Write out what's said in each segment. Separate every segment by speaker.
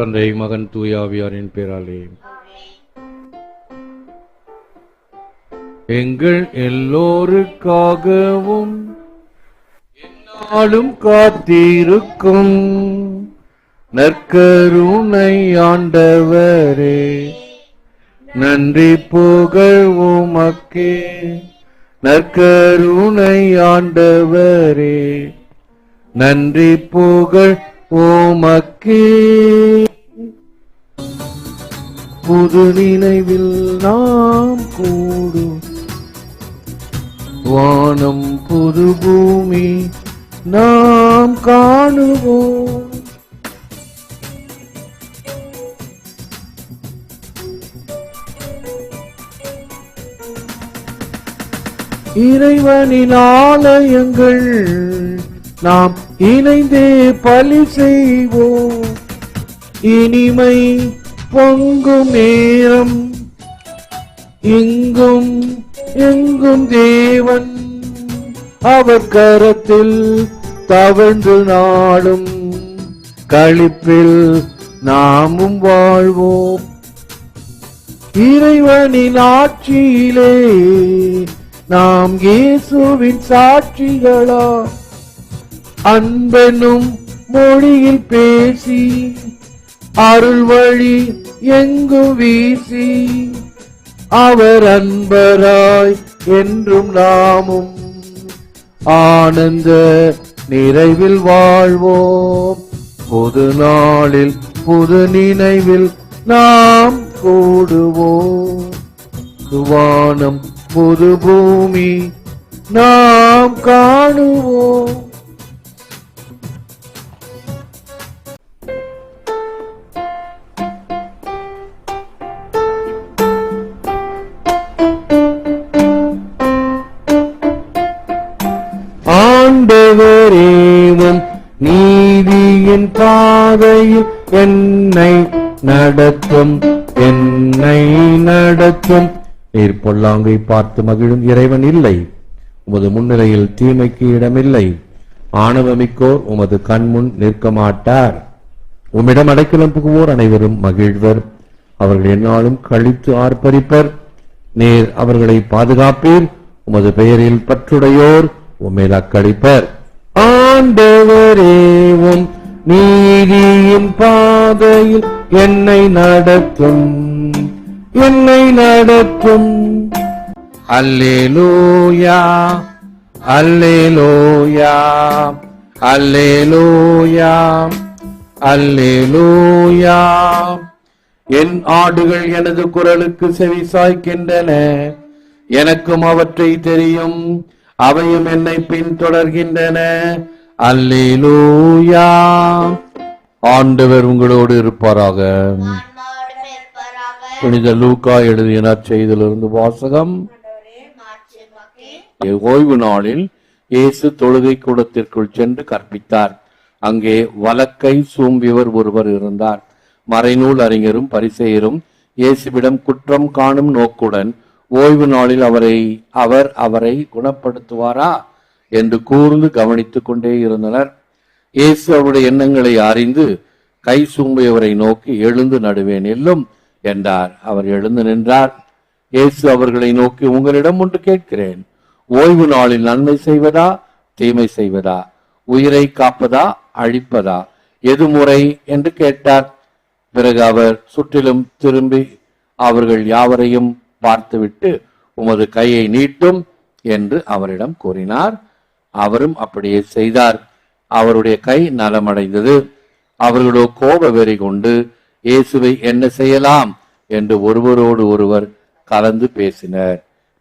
Speaker 1: தந்தை மகன் தூயாவியாரின் பேராலே. எங்கள் எல்லோருக்காகவும் என்னாலும் காத்திருக்கும் நற்கருணை ஆண்டவரே. நன்றி புகழ் உமக்கே நற்கருணை ஆண்டவரே. நன்றி புகழ் உமக்கே. புது நினைவில் நாம் கூடும். வானம் புது பூமி நாம் காணுவோம். இறைவனின் ஆலயங்கள் நாம் இணைந்தே பலி செய்வோம். இனிமை பொங்கும் நேரம். இங்கும் எங்கும் தேவன் அவர் கரத்தில் தவழ்ந்து நாடும். கழிப்பில் நாமும் வாழ்வோம். இறைவனின் ஆட்சியிலே நாம் இயேசுவின் சாட்சிகளா அன்பெனும் மொழியில் பேசி அருள் வழி எங்கும் வீசி அவர் அன்பராய் என்றும் நாமும் ஆனந்த நிறைவில் வாழ்வோம். புது நாளில் புது நினைவில் நாம் கூடுவோம். புதுவானம் புது பூமி நாம் காணுவோம். பாதையில் என்னை நடத்தும் என்னை நடத்தும். நீர் பொல்லாங்கை பார்த்து மகிழும் இறைவன் இல்லை. உமது முன்னிலையில் தீமைக்கு இடமில்லை. ஆணவமிக்கோர் உமது கண்முன் நிற்க மாட்டார். உம்மிடம் அடைக்கலம் புகுவோர் அனைவரும் மகிழ்வர். அவர்கள் என்னாலும் கழித்து ஆர்ப்பரிப்பர். நீர் அவர்களை பாதுகாப்பீர். உமது பெயரில் பற்றுடையோர் உம்மேல் அக்களிப்பர் ஆண்டவரேவும் நீதியின் பாதையில் என்னை நடத்தும் என்னை நடத்தும். அல்லேலூயா அல்லேலூயா அல்லேலூயா அல்லேலூயா. என் ஆடுகள் எனது குரலுக்கு செவி சாய்க்கின்றன எனக்கும் அவற்றை தெரியும் அவையும் என்னை பின்தொடர்கின்றன. அல்லேலூயா. ஆண்டவர் உங்களோடு இருப்பாராக. புனித லூக்கா எழுதிய செய்திலிருந்து வாசகம். ஓய்வு நாளில் இயேசு தொழுகை கூடத்திற்குள் சென்று கற்பித்தார். அங்கே வழக்கை சூம்பியவர் ஒருவர் இருந்தார். மறைநூல் அறிஞரும் பரிசெயரும் இயேசுவிடம் குற்றம் காணும் நோக்குடன் ஓய்வு நாளில் அவரை அவர் அவரை குணப்படுத்துவாரா? என்று கூர்ந்து கவனித்துக் கொண்டே இருந்தனர். இயேசு அவருடைய எண்ணங்களை அறிந்து கை சூம்பியவரை நோக்கி எழுந்து நடுவேன் எல்லும் என்றார். அவர் எழுந்து நின்றார். இயேசு அவர்களை நோக்கி உங்களிடம் ஒன்று கேட்கிறேன். ஓய்வு நாளில் நன்மை செய்வதா? தீமை செய்வதா? உயிரை காப்பதா? அழிப்பதா? எது முறை? என்று கேட்டார். பிறகு அவர் சுற்றிலும் திரும்பி அவர்கள் யாவரையும் பார்த்துவிட்டு உமது கையை நீட்டும் என்று அவரிடம் கூறினார். அவரும் அப்படியே செய்தார். அவருடைய கை நலமடைந்தது. அவர்களோ கோப வெறி கொண்டு இயேசுவை என்ன செய்யலாம்? என்று ஒருவரோடு ஒருவர் கலந்து பேசினர்.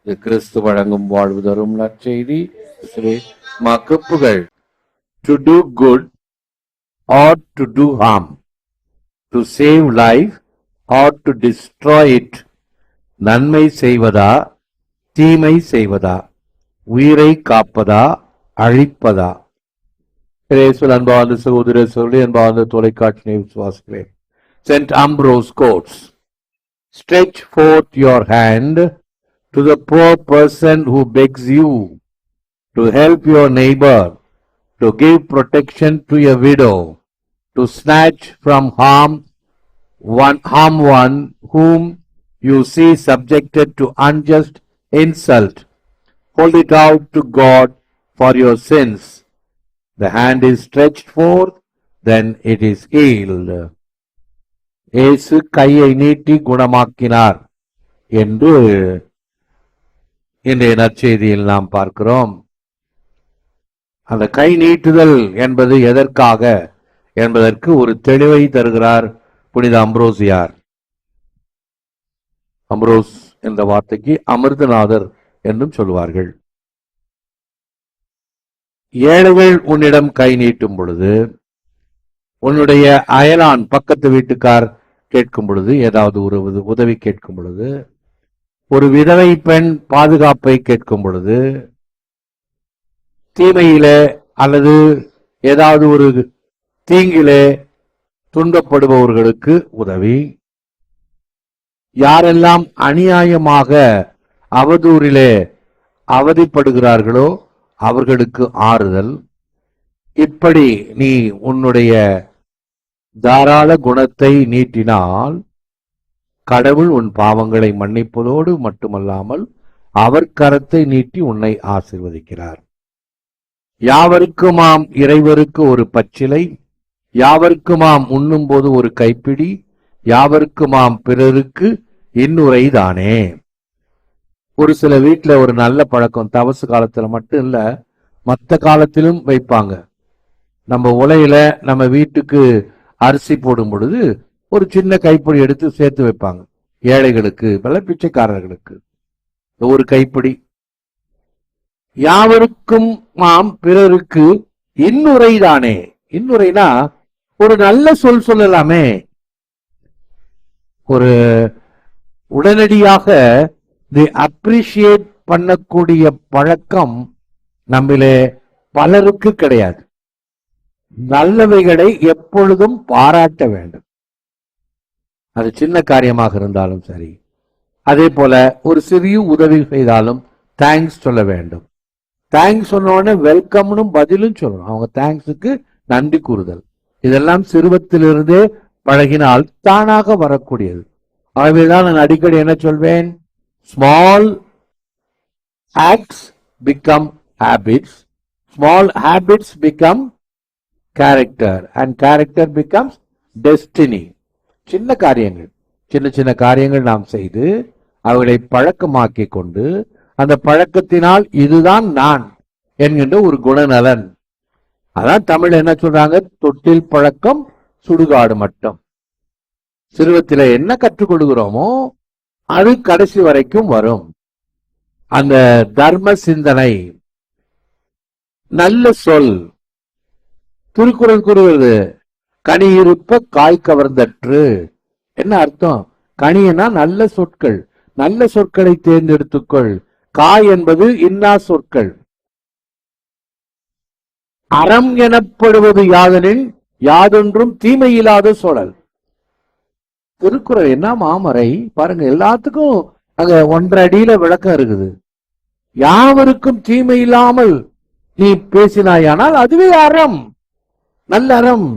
Speaker 1: இது கிறிஸ்து வழங்கும் வாழ்வு தரும் நற்செய்தி. கிறிஸ்துவே உமக்கு புகழ் to do good or to do harm to save life or to destroy it நன்மை செய்வதா தீமை செய்வதா உயிரை காப்பதா அழிப்பதா பிரேசுல் அன்பார்ந்த சகோதர சொல்லி அன்பார்ந்த தொலைக்காட்சியை விசுவாசிக்கிறேன் Saint Ambrose God's stretch forth your hand to the poor person who begs you to help your neighbor, to give protection to a widow, to snatch from harm one harm one whom you see subjected to unjust insult. Hold it out to God for your sins. The hand is stretched forth, then it is healed. இயேசு கையை நீட்டி குணமாக்கினார் என்று இன்றைய நற்செய்தியில் நாம் பார்க்கிறோம் அந்த கை நீட்டுதல் என்பது எதற்காக என்பதற்கு ஒரு தெளிவை தருகிறார் புனித அம்ரோசியார் அம்ரோஸ் என்ற வார்த்தைக்கு அமிர்தநாதர் என்றும் சொல்வார்கள் ஏழைகள் உன்னிடம் கை நீட்டும் பொழுது உன்னுடைய அயலான் பக்கத்து வீட்டுக்கார் கேட்கும் பொழுது ஏதாவது ஒரு உதவி கேட்கும் பொழுது ஒரு விதவை பெண் பாதுகாப்பை கேட்கும் பொழுது தீமையிலே அல்லது ஏதாவது ஒரு தீங்கிலே துன்பப்படுபவர்களுக்கு உதவி. யாரெல்லாம் அநியாயமாக அவதூறிலே அவதிப்படுகிறார்களோ அவர்களுக்கு ஆறுதல். இப்படி நீ உன்னுடைய தாராள குணத்தை நீட்டினால் கடவுள் உன் பாவங்களை மன்னிப்பதோடு மட்டுமல்லாமல் அவர் கரத்தை நீட்டி உன்னை ஆசிர்வதிக்கிறார். யாவருக்குமாம் இறைவருக்கு ஒரு பச்சிலை யாவருக்குமாம் உண்ணும்போது ஒரு கைப்பிடி யாவருக்குமாம் பிறருக்கு இன்னுரை தானே ஒரு சில வீட்டில் ஒரு நல்ல பழக்கம் தவசு காலத்தில் மட்டும் இல்லை மற்ற காலத்திலும் வைப்பாங்க. நம்ம உலையில நம்ம வீட்டுக்கு அரிசி போடும் பொழுது ஒரு சின்ன கைப்பிடி எடுத்து சேர்த்து வைப்பாங்க. ஏழைகளுக்கு பல பிச்சைக்காரர்களுக்கு. ஒரு கைப்பிடி. யாவருக்கும் மாம் பிறருக்கு இன்னுரை தானே? இன்னுரைனா ஒரு நல்ல சொல் சொல்லலாமே. ஒரு உடனடியாக தி அப்ரிஷியேட் பண்ணக்கூடிய பழக்கம் நம்மளே பலருக்கு கிடையாது. நல்லவைகளை எப்பொழுதும் பாராட்ட வேண்டும். அது சின்ன காரியமாக இருந்தாலும் சரி. அதே போல ஒரு சிறிய உதவி செய்தாலும் தேங்க்ஸ் சொல்ல வேண்டும். தேங்க்ஸ் சொன்னோடனே வெல்கம்னும் வெல்கம்னு பதிலும் சொல்லணும் அவங்க தேங்க்ஸுக்கு நன்றி கூறுதல். இதெல்லாம் சிறுவத்திலிருந்தே பழகினால் தானாக வரக்கூடியது. ஆகவேதான் நான் அடிக்கடி என்ன சொல்வேன்? Small acts become habits, small habits become character and character becomes destiny சின்ன காரியங்கள். சின்ன சின்ன காரியங்கள் நாம் செய்து அவர்களை பழக்கமாக்கி கொண்டு அந்த பழக்கத்தினால் இதுதான் நான் என்கின்ற ஒரு குணநலன். அதான் தமிழ் என்ன சொல்றாங்க? தொட்டில் பழக்கம் சுடுகாடு மட்டும். சிறுவத்தில் என்ன கற்றுக்கொள்கிறோமோ அது கடைசி வரைக்கும் வரும். அந்த தர்ம சிந்தனை நல்ல சொல் திருக்குறள் கூறுகிறது கனி இருப்ப காய் கவர்ந்தற்று. என்ன அர்த்தம்? கனியனா நல்ல சொற்கள். நல்ல சொற்களை தேர்ந்தெடுத்துக்கொள். காய் என்பது இன்னா சொற்கள். அறம் எனப்படுவது யாதனில் யாதொன்றும் தீமையில்லாத சொலல் திருக்குறள் என்ன மாமரை? பாருங்க எல்லாத்துக்கும் அங்க ஒன்றரை அடியில விளக்கம் இருக்குது. யாவருக்கும் தீமை இல்லாமல் நீ பேசினாயானால் அதுவே அறம். நல்ல அறம்.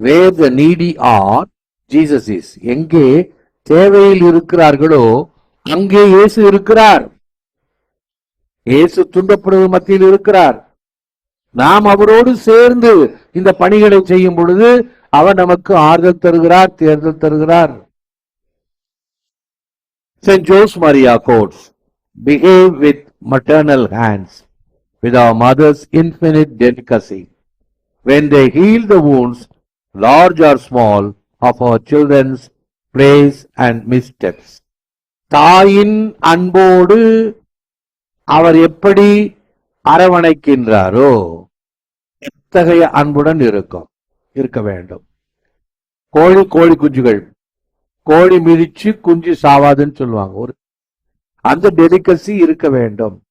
Speaker 1: Where the needy are Jesus is. எங்கே தேவையில் இருக்கிறார்களோ அங்கே இயேசு இருக்கிறார். இயேசு துன்பப்படுவது மத்தியில் இருக்கிறார். நாம் அவரோடு சேர்ந்து இந்த பணிகளை செய்யும் பொழுது அவர் நமக்கு ஆறுதல் தருகிறார் தேர்தல் தருகிறார் St. Jose Maria quotes, behave with maternal hands, with our mother's infinite delicacy. When they heal the wounds, large or small, of our children's plays and missteps. தாயின் அன்போடு அவர் எப்படி அரவணைக்கின்றாரோ எத்தகைய அன்புடன் இருக்கும் இருக்க வேண்டும். கோழி கோழி குஞ்சுகள். கோழி மிதிச்சு குஞ்சு சாவாதுன்னு சொல்லுவாங்க. ஒரு அந்த டெலிகசி இருக்க வேண்டும்.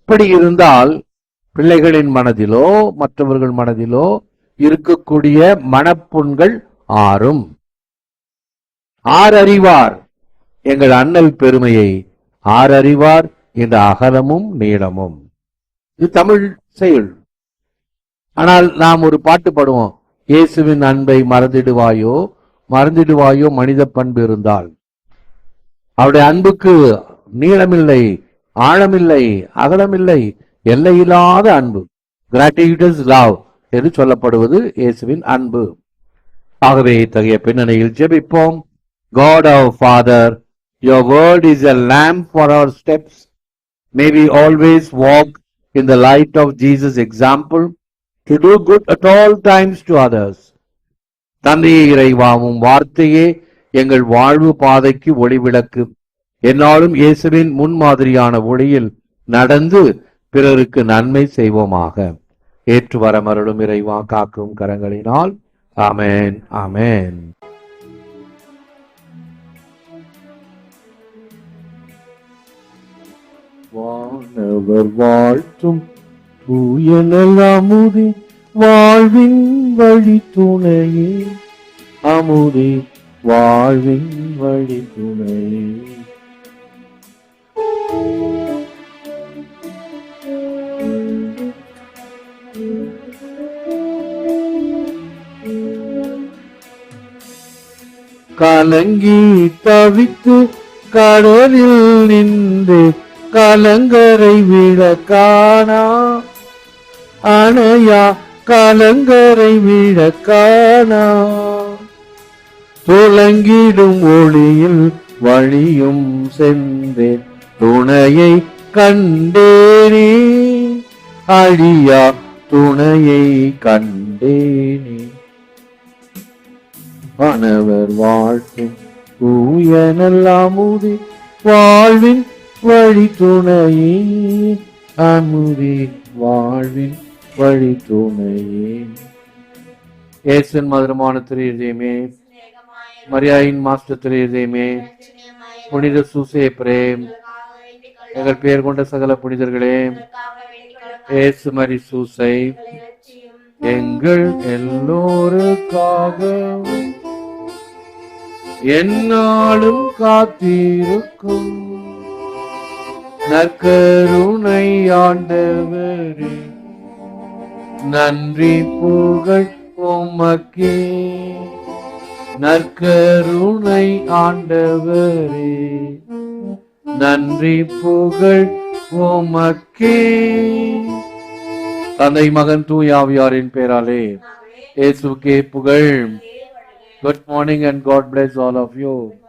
Speaker 1: இப்படி இருந்தால் பிள்ளைகளின் மனதிலோ மற்றவர்கள் மனதிலோ இருக்கக்கூடிய மனப்புண்கள் ஆறும். ஆர் அறிவார் எங்கள் அண்ணல் பெருமையை. ஆர் அறிவார் இந்த அகலமும் நீளமும். இது தமிழ் செயல். ஆனால் நாம் ஒரு பாட்டு பாடுவோம். இயேசுவின் அன்பை மறந்திடுவாயோ? மறந்திடுவாயோ? மனித பண்பு இருந்தால். அவருடைய அன்புக்கு நீளமில்லை ஆழமில்லை அகலமில்லை எல்லையில்லாத அன்பு. கிராட்டியூட்டஸ் லவ் என்று சொல்லப்படுவது இயேசுவின் அன்பு. ஆகவே இத்தகைய பின்னணியில் ஜெபிப்போம். God our Father, your word is a lamp for our steps. May we always walk in the light of Jesus' example. To do good at all times to others தந்தையே இறைவாவும் வார்த்தையே எங்கள் வாழ்வு பாதைக்கு ஒளிவிளக்கு. என்னாலும் இயேசுவின் முன்மாதிரியான ஒளியில் நடந்து பிறருக்கு நன்மை செய்வோமாக. ஏற்று வரமருளும் இறைவா காக்கும் கரங்களினால். ஆமென் அமேன் வானவர் வாழ்த்தும் தூயனல் அமுதே வாழ்வின் வழி துணையே. அமுதே வாழ்வின் வழி துணையே. கலங்கி தவித்து கடலில் நின்று கலங்கரை விட காணா. அணையா காலங்கரை விழ காணா. துளங்கிடும் ஒளியில் வழியும் சென்றேன். துணையை கண்டேனே அழியா துணையை கண்டேனே. கணவர் வாழ்த்தும் தூயனல் வாழ்வின் வழி துணையே அமுதே வாழ்வின் வழி தூமையே ஏசன் மதுரமான திரு இதயமே மரியாயின் மாஸ்டர் திரு இதயமே புனித சூசே பிரேம் எங்கள் பெயர் கொண்ட சகல புனிதர்களே
Speaker 2: எங்களுக்காக
Speaker 1: ஏசு மரி சூசை.
Speaker 2: எங்கள்
Speaker 1: எல்லோருக்காக என்னாலும் காத்திருக்கும் நற்கருணை ஆண்டவரே. நன்றி புகழ் உமக்கே. நற்கருணை ஆண்டவரே. நன்றி புகழ் உமக்கே. தந்தை மகன் தூயாவியாரின் பேராலே இயேசுக்கே புகழ். Good morning and God bless all of you.